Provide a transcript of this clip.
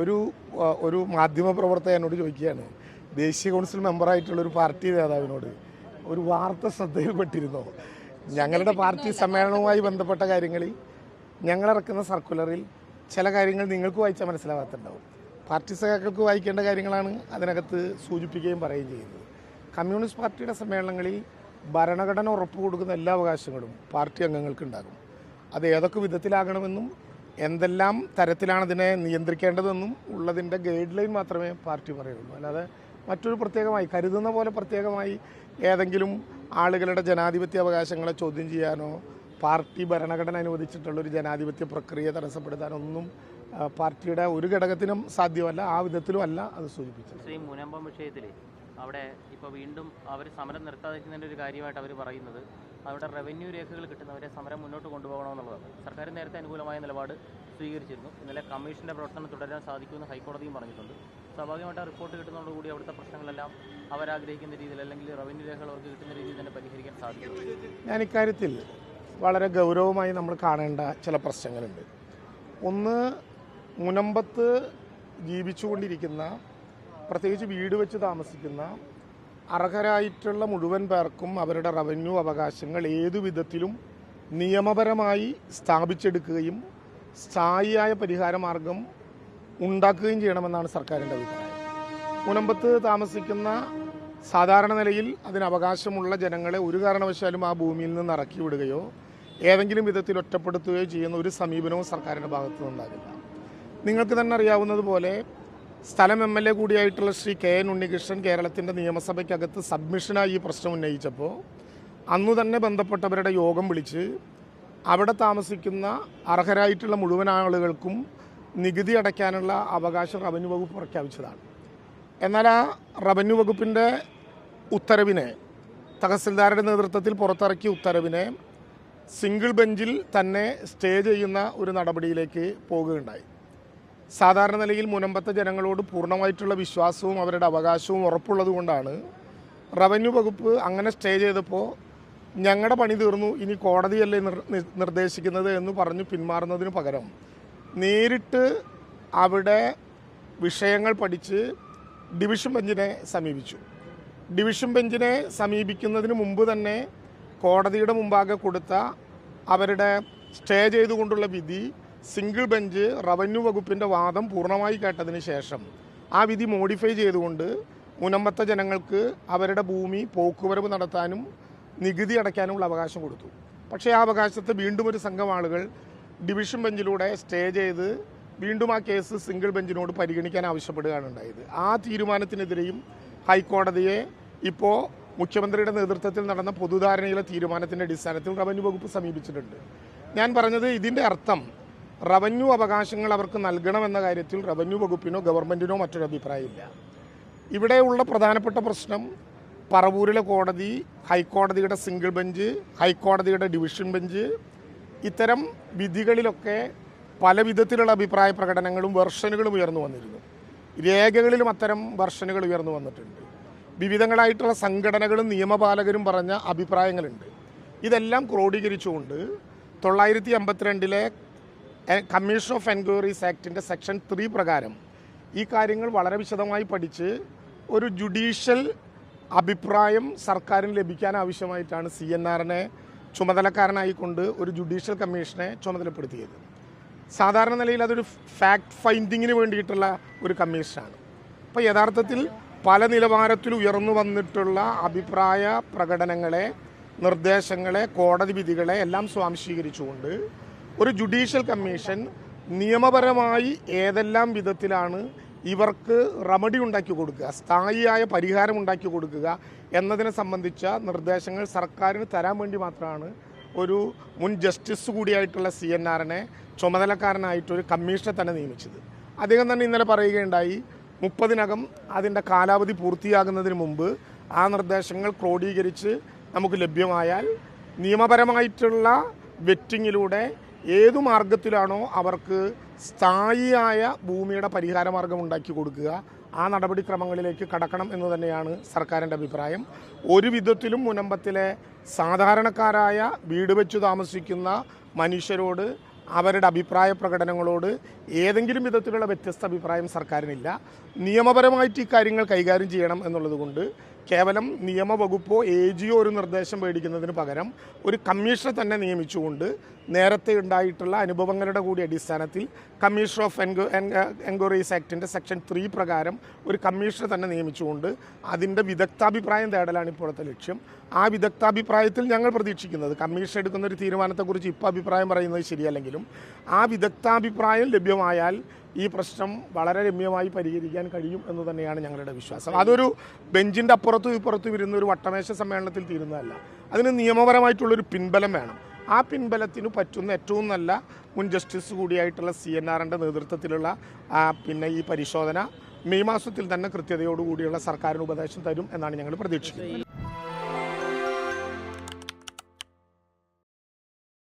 ഒരു ഒരു മാധ്യമ എന്നോട് ചോദിക്കുകയാണ്. ദേശീയ കൗൺസിൽ മെമ്പറായിട്ടുള്ള ഒരു പാർട്ടി നേതാവിനോട് ഒരു വാർത്ത ശ്രദ്ധയിൽപ്പെട്ടിരുന്നോ? ഞങ്ങളുടെ പാർട്ടി സമ്മേളനവുമായി ബന്ധപ്പെട്ട കാര്യങ്ങളിൽ ഞങ്ങളിറക്കുന്ന സർക്കുലറിൽ ചില കാര്യങ്ങൾ നിങ്ങൾക്ക് വായിച്ചാൽ മനസ്സിലാവാത്തുണ്ടാവും. പാർട്ടി സഖാക്കൾക്ക് വായിക്കേണ്ട കാര്യങ്ങളാണ് അതിനകത്ത് സൂചിപ്പിക്കുകയും പറയുകയും ചെയ്യുന്നത്. കമ്മ്യൂണിസ്റ്റ് പാർട്ടിയുടെ സമ്മേളനങ്ങളിൽ ഭരണഘടന ഉറപ്പ് കൊടുക്കുന്ന എല്ലാ അവകാശങ്ങളും പാർട്ടി അംഗങ്ങൾക്ക് ഉണ്ടാകും അത് ഏതൊക്കെ വിധത്തിലാകണമെന്നും എന്തെല്ലാം തരത്തിലാണ് ഇതിനെ നിയന്ത്രിക്കേണ്ടതെന്നും ഉള്ളതിന്റെ ഗൈഡ് ലൈൻ മാത്രമേ പാർട്ടി പറയുള്ളൂ. അല്ലാതെ മറ്റൊരു പ്രത്യേകമായി കരുതുന്ന പോലെ പ്രത്യേകമായി ഏതെങ്കിലും ആളുകളുടെ ജനാധിപത്യ അവകാശങ്ങളെ ചോദ്യം ചെയ്യാനോ പാർട്ടി ഭരണഘടന അനുവദിച്ചിട്ടുള്ള ഒരു ജനാധിപത്യ പ്രക്രിയ തടസ്സപ്പെടുത്താനൊന്നും പാർട്ടിയുടെ ഒരു ഘടകത്തിനും സാധ്യമല്ല ആ വിധത്തിലും അല്ല അത് സൂചിപ്പിച്ചത്. ശ്രീ മുനമ്പം വിഷയത്തിൽ അവിടെ ഇപ്പോൾ വീണ്ടും അവർ സമരം നിർത്താതിരിക്കുന്നതിന്റെ ഒരു കാര്യമായിട്ട് അവർ പറയുന്നത് അവിടെ റവന്യൂ രേഖകൾ കിട്ടുന്നവരെ സമരം മുന്നോട്ട് കൊണ്ടുപോകണമെന്നുള്ളതാണ്. സർക്കാർ നേരത്തെ അനുകൂലമായ നിലപാട് സ്വീകരിച്ചിരുന്നു. ഇന്നലെ കമ്മീഷന്റെ പ്രവർത്തനം തുടരാൻ സാധിക്കുമെന്ന് ഹൈക്കോടതിയും പറഞ്ഞിട്ടുണ്ട്. സ്വാഭാവികമായിട്ട് റിപ്പോർട്ട് കിട്ടുന്നതോടുകൂടി അവിടുത്തെ പ്രശ്നങ്ങളെല്ലാം അവരാഗ്രഹിക്കുന്ന രീതിയിൽ അല്ലെങ്കിൽ റവന്യൂ രേഖകൾ അവർക്ക് കിട്ടുന്ന രീതിയിൽ തന്നെ പരിഹരിക്കാൻ സാധിക്കും. ഞാൻ ഇക്കാര്യത്തിൽ വളരെ ഗൗരവമായി നമ്മൾ കാണേണ്ട ചില പ്രശ്നങ്ങളുണ്ട്. ഒന്ന് മുനമ്പത്ത് ജീവിച്ചുകൊണ്ടിരിക്കുന്ന പ്രത്യേകിച്ച് വീട് വെച്ച് താമസിക്കുന്ന അർഹരായിട്ടുള്ള മുഴുവൻ പേർക്കും അവരുടെ റവന്യൂ അവകാശങ്ങൾ ഏതു വിധത്തിലും നിയമപരമായി സ്ഥാപിച്ചെടുക്കുകയും സ്ഥായിയായ പരിഹാര മാർഗം ഉണ്ടാക്കുകയും ചെയ്യണമെന്നാണ് സർക്കാരിന്റെ അഭിപ്രായം. മുനമ്പത്ത് താമസിക്കുന്ന സാധാരണ നിലയിൽ അതിന് അവകാശമുള്ള ജനങ്ങളെ ഒരു കാരണവശാലും ആ ഭൂമിയിൽ നിന്ന് ഇറക്കി വിടുകയോ ഏതെങ്കിലും വിധത്തിൽ ഒറ്റപ്പെടുത്തുകയോ ചെയ്യുന്ന ഒരു സമീപനവും സർക്കാരിന്റെ ഭാഗത്തു നിന്നുണ്ടാകില്ല. നിങ്ങൾക്ക് തന്നെ അറിയാവുന്നതുപോലെ സ്ഥലം എം എൽ എ കൂടിയായിട്ടുള്ള ശ്രീ കെ എൻ ഉണ്ണികൃഷ്ണൻ കേരളത്തിന്റെ നിയമസഭയ്ക്കകത്ത് സബ്മിഷനായി ഈ പ്രശ്നം ഉന്നയിച്ചപ്പോൾ അന്നു തന്നെ ബന്ധപ്പെട്ടവരുടെ യോഗം വിളിച്ച് അവിടെ താമസിക്കുന്ന അർഹരായിട്ടുള്ള മുഴുവൻ ആളുകൾക്കും നികുതി അടയ്ക്കാനുള്ള അവകാശം റവന്യൂ വകുപ്പ് പ്രഖ്യാപിച്ചതാണ്. എന്നാൽ ആ റവന്യൂ വകുപ്പിന്റെ ഉത്തരവിനെ തഹസിൽദാരുടെ നേതൃത്വത്തിൽ പുറത്തിറക്കിയ ഉത്തരവിനെ സിംഗിൾ ബെഞ്ചിൽ തന്നെ സ്റ്റേ ചെയ്യുന്ന ഒരു നടപടിയിലേക്ക് പോകുകയുണ്ടായി. സാധാരണ നിലയിൽ മുനമ്പത്തെ ജനങ്ങളോട് പൂർണമായിട്ടുള്ള വിശ്വാസവും അവരുടെ അവകാശവും ഉറപ്പുള്ളത് കൊണ്ടാണ് റവന്യൂ വകുപ്പ് അങ്ങനെ സ്റ്റേ ചെയ്തപ്പോൾ ഞങ്ങളുടെ പണി തീർന്നു ഇനി കോടതിയല്ലേ നിർ നിർദ്ദേശിക്കുന്നത് എന്ന് പറഞ്ഞു പിന്മാറുന്നതിന് പകരം നേരിട്ട് അവിടെ വിഷയങ്ങൾ പഠിച്ച് ഡിവിഷൻ ബെഞ്ചിനെ സമീപിച്ചു. ഡിവിഷൻ ബെഞ്ചിനെ സമീപിക്കുന്നതിന് മുമ്പ് തന്നെ കോടതിയുടെ മുമ്പാകെ കൊടുത്ത അവരുടെ സ്റ്റേ ചെയ്തുകൊണ്ടുള്ള വിധി സിംഗിൾ ബെഞ്ച് റവന്യൂ വകുപ്പിന്റെ വാദം പൂർണമായി കേട്ടതിന് ശേഷം ആ വിധി മോഡിഫൈ ചെയ്തുകൊണ്ട് മുനമ്പത്തെ ജനങ്ങൾക്ക് അവരുടെ ഭൂമി പോക്കുവരവ് നടത്താനും നികുതി അടയ്ക്കാനുമുള്ള അവകാശം കൊടുത്തു. പക്ഷേ ആ അവകാശത്തെ വീണ്ടും ഒരു സംഘം ആളുകൾ ഡിവിഷൻ ബെഞ്ചിലൂടെ സ്റ്റേ ചെയ്ത് വീണ്ടും ആ കേസ് സിംഗിൾ ബെഞ്ചിനോട് പരിഗണിക്കാൻ ആവശ്യപ്പെടുകയാണ് ഉണ്ടായത്. ആ തീരുമാനത്തിനെതിരെയും ഹൈക്കോടതിയെ ഇപ്പോൾ മുഖ്യമന്ത്രിയുടെ നേതൃത്വത്തിൽ നടന്ന പൊതുധാരണയിലെ തീരുമാനത്തിന്റെ അടിസ്ഥാനത്തിൽ റവന്യൂ വകുപ്പ് സമീപിച്ചിട്ടുണ്ട്. ഞാൻ പറഞ്ഞത് ഇതിന്റെ അർത്ഥം റവന്യൂ അവകാശങ്ങൾ അവർക്ക് നൽകണമെന്ന കാര്യത്തിൽ റവന്യൂ വകുപ്പിനോ ഗവൺമെന്റിനോ മറ്റൊരു അഭിപ്രായമില്ല. ഇവിടെയുള്ള പ്രധാനപ്പെട്ട പ്രശ്നം പറവൂരിലെ കോടതി ഹൈക്കോടതിയുടെ സിംഗിൾ ബെഞ്ച് ഹൈക്കോടതിയുടെ ഡിവിഷൻ ബെഞ്ച് ഇത്തരം വിധികളിലൊക്കെ പല വിധത്തിലുള്ള അഭിപ്രായ പ്രകടനങ്ങളും വെർഷനുകളും ഉയർന്നു വന്നിരുന്നു. രേഖകളിലും അത്തരം വെർഷനുകൾ ഉയർന്നു വന്നിട്ടുണ്ട്. വിവിധങ്ങളായിട്ടുള്ള സംഘടനകളും നിയമപാലകരും പറഞ്ഞ അഭിപ്രായങ്ങളുണ്ട്. ഇതെല്ലാം ക്രോഡീകരിച്ചുകൊണ്ട് തൊള്ളായിരത്തി അമ്പത്തിരണ്ടിലെ കമ്മീഷൻ ഓഫ് എൻക്വയറീസ് ആക്ടിന്റെ സെക്ഷൻ ത്രീ പ്രകാരം ഈ കാര്യങ്ങൾ വളരെ വിശദമായി പഠിച്ച് ഒരു ജുഡീഷ്യൽ അഭിപ്രായം സർക്കാരിന് ലഭിക്കാൻ ആവശ്യമായിട്ടാണ് സി എൻ ആറിനെ ചുമതലക്കാരനായിക്കൊണ്ട് ഒരു ജുഡീഷ്യൽ കമ്മീഷനെ ചുമതലപ്പെടുത്തിയത്. സാധാരണ നിലയിൽ അതൊരു ഫാക്ട് ഫൈൻഡിങ്ങിന് വേണ്ടിയിട്ടുള്ള ഒരു കമ്മീഷനാണ് അപ്പോൾ യഥാർത്ഥത്തിൽ പല നിലവാരത്തിൽ ഉയർന്നു വന്നിട്ടുള്ള അഭിപ്രായ പ്രകടനങ്ങളെ നിർദ്ദേശങ്ങളെ കോടതി വിധികളെ എല്ലാം സ്വാംശീകരിച്ചുകൊണ്ട് ഒരു ജുഡീഷ്യൽ കമ്മീഷൻ നിയമപരമായി ഏതെല്ലാം വിധത്തിലാണ് ഇവർക്ക് റെമഡി ഉണ്ടാക്കി കൊടുക്കുക സ്ഥായിയായ പരിഹാരം ഉണ്ടാക്കി കൊടുക്കുക എന്നതിനെ സംബന്ധിച്ച നിർദ്ദേശങ്ങൾ സർക്കാരിന് തരാൻ വേണ്ടി മാത്രമാണ് ഒരു മുൻ ജസ്റ്റിസ് കൂടിയായിട്ടുള്ള സി എൻ ആറിനെ ചുമതലക്കാരനായിട്ടൊരു കമ്മീഷനെ തന്നെ നിയമിച്ചത്. അദ്ദേഹം തന്നെ ഇന്നലെ പറയുകയുണ്ടായി മുപ്പതിനകം അതിന്റെ കാലാവധി പൂർത്തിയാകുന്നതിന് മുമ്പ് ആ നിർദ്ദേശങ്ങൾ ക്രോഡീകരിച്ച് നമുക്ക് ലഭ്യമായാൽ നിയമപരമായിട്ടുള്ള വെറ്റിങ്ങിലൂടെ ഏതു മാർഗത്തിലാണോ അവർക്ക് സ്ഥായിയായ ഭൂമിയുടെ പരിഹാര മാർഗം ഉണ്ടാക്കി കൊടുക്കുക ആ നടപടിക്രമങ്ങളിലേക്ക് കടക്കണം എന്ന് തന്നെയാണ് സർക്കാരിന്റെ അഭിപ്രായം. ഒരു വിധത്തിലും മുനമ്പത്തിലെ സാധാരണക്കാരായ വീട് വെച്ചു താമസിക്കുന്ന മനുഷ്യരോട് അവരുടെ അഭിപ്രായ പ്രകടനങ്ങളോട് ഏതെങ്കിലും വിധത്തിലുള്ള വ്യത്യസ്ത അഭിപ്രായം സർക്കാരിനില്ല. നിയമപരമായിട്ട് ഈ കാര്യങ്ങൾ കൈകാര്യം ചെയ്യണം എന്നുള്ളത് കൊണ്ട് കേവലം നിയമവകുപ്പോ എ ജിയോ ഒരു നിർദ്ദേശം മേടിക്കുന്നതിന് പകരം ഒരു കമ്മീഷനെ തന്നെ നിയമിച്ചുകൊണ്ട് നേരത്തെ ഉണ്ടായിട്ടുള്ള അനുഭവങ്ങളുടെ കൂടി അടിസ്ഥാനത്തിൽ കമ്മീഷൻ ഓഫ് എൻക്വ എൻക്വയറീസ് ആക്ടിന്റെ സെക്ഷൻ ത്രീ പ്രകാരം ഒരു കമ്മീഷനെ തന്നെ നിയമിച്ചുകൊണ്ട് അതിന്റെ വിദഗ്ധാഭിപ്രായം തേടലാണ് ഇപ്പോഴത്തെ ലക്ഷ്യം. ആ വിദഗ്ധാഭിപ്രായത്തിൽ ഞങ്ങൾ പ്രതീക്ഷിക്കുന്നത് കമ്മീഷൻ എടുക്കുന്ന ഒരു തീരുമാനത്തെക്കുറിച്ച് ഇപ്പോൾ അഭിപ്രായം പറയുന്നത് ശരിയല്ലെങ്കിലും ആ വിദഗ്ധാഭിപ്രായം ലഭ്യമായാൽ ഈ പ്രശ്നം വളരെ രമ്യമായി പരിഹരിക്കാൻ കഴിയും എന്ന് തന്നെയാണ് ഞങ്ങളുടെ വിശ്വാസം. അതൊരു ബെഞ്ചിന്റെ അപ്പുറത്തും ഇപ്പുറത്തും ഇരുന്ന ഒരു വട്ടമേശ സമ്മേളനത്തിൽ തീരുന്നതല്ല. അതിന് നിയമപരമായിട്ടുള്ളൊരു പിൻബലം വേണം. ആ പിൻബലത്തിന് പറ്റുന്ന ഏറ്റവും നല്ല മുൻ ജസ്റ്റിസ് കൂടിയായിട്ടുള്ള സി എൻ ആറിന്റെ നേതൃത്വത്തിലുള്ള പിന്നെ ഈ പരിശോധന മെയ് മാസത്തിൽ തന്നെ കൃത്യതയോടുകൂടിയുള്ള സർക്കാരിന് ഉപദേശം തരും എന്നാണ് ഞങ്ങൾ പ്രതീക്ഷിക്കുന്നത്.